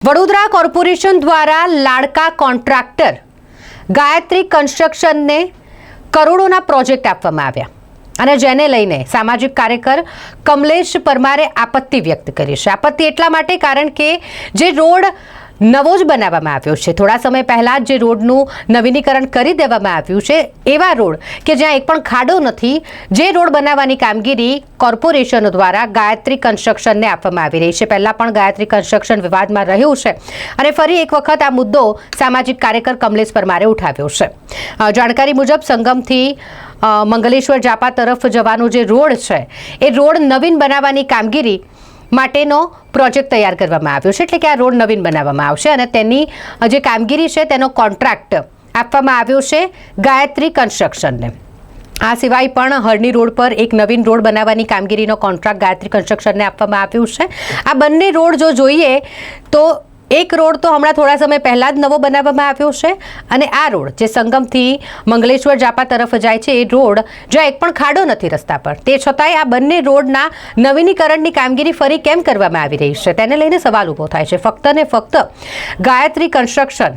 Vadodara corporation દ્વારા લાડકા contractor Gayatri કન્સ્ટ્રક્શનને કરોડોના project આપવામાં આવ્યા અને જેને લઈને સામાજિક કાર્યકર કમલેશ પરમારે આપત્તિ વ્યક્ત કરી છે. આપત્તિ એટલા માટે કારણ કે જે રોડ નવો જ બનાવવામાં આવ્યો છે. થોડા સમય પહેલા જ રોડનું નવીનીકરણ કરી દેવામાં આવ્યું છે, એવા રોડ કે જ્યાં એક પણ ખાડો નથી, જે રોડ બનાવવાની કામગીરી કોર્પોરેશન દ્વારા ગાયત્રી કન્સ્ટ્રક્શનને આપવામાં આવી રહી છે. પહેલા પણ ગાયત્રી કન્સ્ટ્રક્શન વિવાદમાં રહ્યું છે અને ફરી એક વખત આ મુદ્દો સામાજિક કાર્યકર કમલેશ પરમારે ઉઠાવ્યો છે. જાણકારી મુજબ સંગમથી મંગલેશ્વર જાપા તરફ જવાનો જે રોડ છે, એ રોડ નવીન બનાવવાની કામગીરી માટેનો પ્રોજેક્ટ તૈયાર કરવામાં આવ્યો છે, એટલે કે આ રોડ નવીન બનાવવામાં આવશે અને તેની જે કામગીરી છે તેનો કોન્ટ્રાક્ટ આપવામાં આવ્યો છે ગાયત્રી કન્સ્ટ્રક્શનને. આ સિવાય પણ હરણી રોડ પર એક નવીન રોડ બનાવવાની કામગીરીનો કોન્ટ્રાક્ટ ગાયત્રી કન્સ્ટ્રક્શનને આપવામાં આવ્યું છે. આ બંને રોડ જો જોઈએ તો એક રોડ તો હમણાં થોડા સમય પહેલાં જ નવો બનાવવામાં આવ્યો છે અને આ રોડ જે સંગમથી મંગલેશ્વર જાપા તરફ જાય છે, એ રોડ જ્યાં એક પણ ખાડો નથી રસ્તા પર. તે છતાંય આ બંને રોડના નવીનીકરણની કામગીરી ફરી કેમ કરવામાં આવી રહી છે? તેને લઈને સવાલ ઊભો થાય છે. ફક્ત ને ફક્ત ગાયત્રી કન્સ્ટ્રક્શન,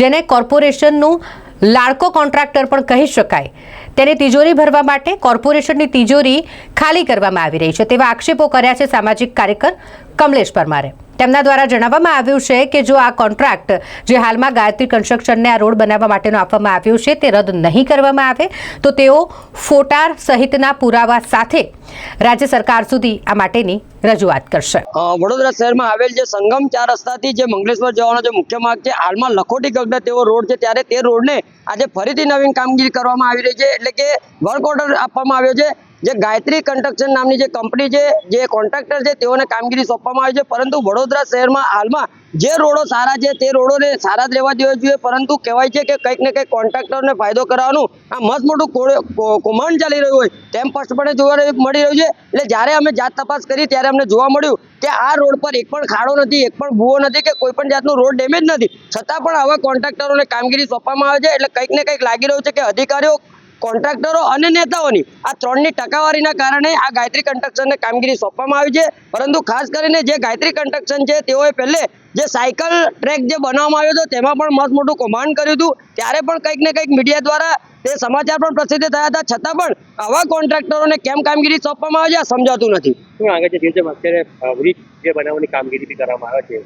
જેને કોર્પોરેશનનું લાડકો કોન્ટ્રાક્ટર પણ કહી શકાય, તેને તિજોરી ભરવા માટે કોર્પોરેશનની તિજોરી ખાલી કરવામાં આવી રહી છે. તેવા આક્ષેપો કર્યા છે સામાજિક કાર્યકર કમલેશ પરમારે. તેમના દ્વારા જણાવવામાં આવ્યું છે કે જો આ કોન્ટ્રાક્ટ જે હાલમાં ગાયત્રી કન્સ્ટ્રક્શનને આ રોડ બનાવવા માટેનો આપવામાં આવ્યો છે તે રદ નહીં કરવામાં આવે, તો તેઓ ફોટાર સહિતના પુરાવા સાથે રાજ્ય સરકાર સુધી આ માટેની રજૂઆત કરશે. વડોદરા શહેરમાં આવેલ જે સંગમ ચાર રસ્તાથી જે મંગલેશ્વર જવાનો જે મુખ્ય માર્ગ છે, હાલમાં લખોટી ગગડા તેવો રોડ છે, ત્યારે તે રોડને આજે ફરીથી નવીન કામગીરી કરવામાં આવી રહી છે, એટલે કે વર્ક ઓર્ડર આપવામાં આવ્યો છે. જે ગાયત્રી કન્સ્ટ્રક્શન નામની જે કંપની છે, જે કોન્ટ્રાક્ટર છે, તેઓને કામગીરી સોંપવામાં આવી છે. પરંતુ વડોદરા શહેરમાં હાલમાં જે રોડો સારા છે, તે રોડોને સારા જ રહેવા દેવા જોઈએ. પરંતુ કહેવાય છે કે કંઈક ને કંઈક કોન્ટ્રાક્ટરને ફાયદો કરાવવાનું આ મસ્ત મોટું કૌભાંડ ચાલી રહ્યું હોય, તેમ સ્પષ્ટપણે જોવા મળી રહ્યું છે. એટલે જ્યારે અમે જાત તપાસ કરી, ત્યારે અમને જોવા મળ્યું કે આ રોડ પર એક પણ ખાડો નથી, એક પણ ભૂવો નથી કે કોઈ પણ જાતનું રોડ ડેમેજ નથી. છતાં પણ આવા કોન્ટ્રાક્ટરોને કામગીરી સોંપવામાં આવે છે. એટલે કંઈક ને કંઈક લાગી રહ્યું છે કે અધિકારીઓ કોન્ટ્રાક્ટરો અને નેતાઓની આ ત્રણની ટકાવારીના કારણે આ ગાયત્રી કન્સ્ટ્રક્શનને કામગીરી સોંપવામાં આવી છે. પરંતુ ખાસ કરીને જે ગાયત્રી કન્સ્ટ્રક્શન છે, તેઓએ પહેલે જે સાયકલ ટ્રેક જે બનાવવામાં આવ્યો હતો, તેમાં પણ મસ્ત મોટું કૌભાંડ કર્યું હતું. ત્યારે પણ કંઈક ને કંઈક મીડિયા દ્વારા તે સમાચાર પણ પ્રસિદ્ધ થયા હતા. છતાં પણ આવા કોન્ટ્રાક્ટરોને કેમ કામગીરી સોંપવામાં આવે છે સમજાતું નથી. શું લાગે છે અત્યારે બ્રિજ જે બનાવવાની કામગીરી બી કરવામાં આવે છે.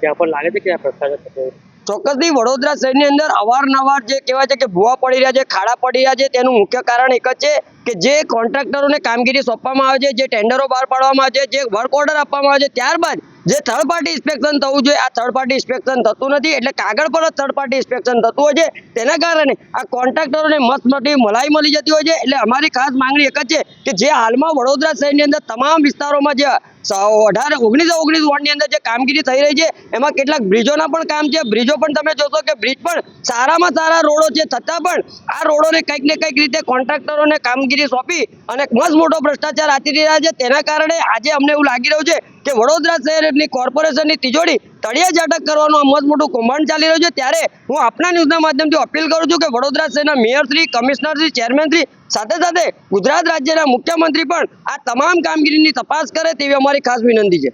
ત્યાં પણ લાગે છે કે ભ્રષ્ટાચાર ચોક્કસથી વડોદરા શહેરની અંદર અવારનવાર જે કહેવાય છે કે ભૂવા પડી રહ્યા છે, ખાડા પડી રહ્યા છે, તેનું મુખ્ય કારણ એક જ છે કે જે કોન્ટ્રાક્ટરોને કામગીરી સોંપવામાં આવે છે, જે ટેન્ડરો બહાર પાડવામાં આવે છે, જે વર્ક ઓર્ડર આપવામાં આવે છે, ત્યારબાદ જે થર્ડ પાર્ટી ઇન્સ્પેક્શન થવું જોઈએ. આ થર્ડ પાર્ટી ઇન્સ્પેક્શન થતું નથી, એટલે કાગળ પર જ થર્ડ પાર્ટી ઇન્સ્પેક્શન થતું હોય છે. તેના કારણે આ કોન્ટ્રાક્ટરોને મસ્ત મોટી મલાઈ મળી જતી હોય છે. એટલે અમારી ખાસ માંગણી એક જ છે કે જે હાલમાં વડોદરા શહેરની અંદર તમામ વિસ્તારોમાં જે અઢાર, ઓગણીસો, ઓગણીસ વોર્ડની અંદર જે કામગીરી થઈ રહી છે, એમાં કેટલાક બ્રિજોના પણ કામ છે. બ્રિજો પણ તમે જોશો કે બ્રિજ પણ સારામાં સારા રોડો છે. છતાં પણ આ રોડોને કંઈક ને કંઈક રીતે કોન્ટ્રાક્ટરોને કામગીરી સોંપી અને મસ્ત મોટો ભ્રષ્ટાચાર આચરી રહ્યા છે. તેના કારણે આજે અમને એવું લાગી રહ્યું છે કે વડોદરા શહેરની કોર્પોરેશનની તિજોરી તળિયે ઝાટક કરવાનું આ મોટું કૌભાંડ ચાલી રહ્યું છે. ત્યારે હું આપના ન્યૂઝના માધ્યમથી અપીલ કરું છું કે વડોદરા શહેરના મેયરશ્રી કમિશનરશ્રી ચેરમેનશ્રી સાથે સાથે ગુજરાત રાજ્યના મુખ્યમંત્રી પણ આ તમામ કામગીરીની તપાસ કરે તેવી અમારી ખાસ વિનંતી છે.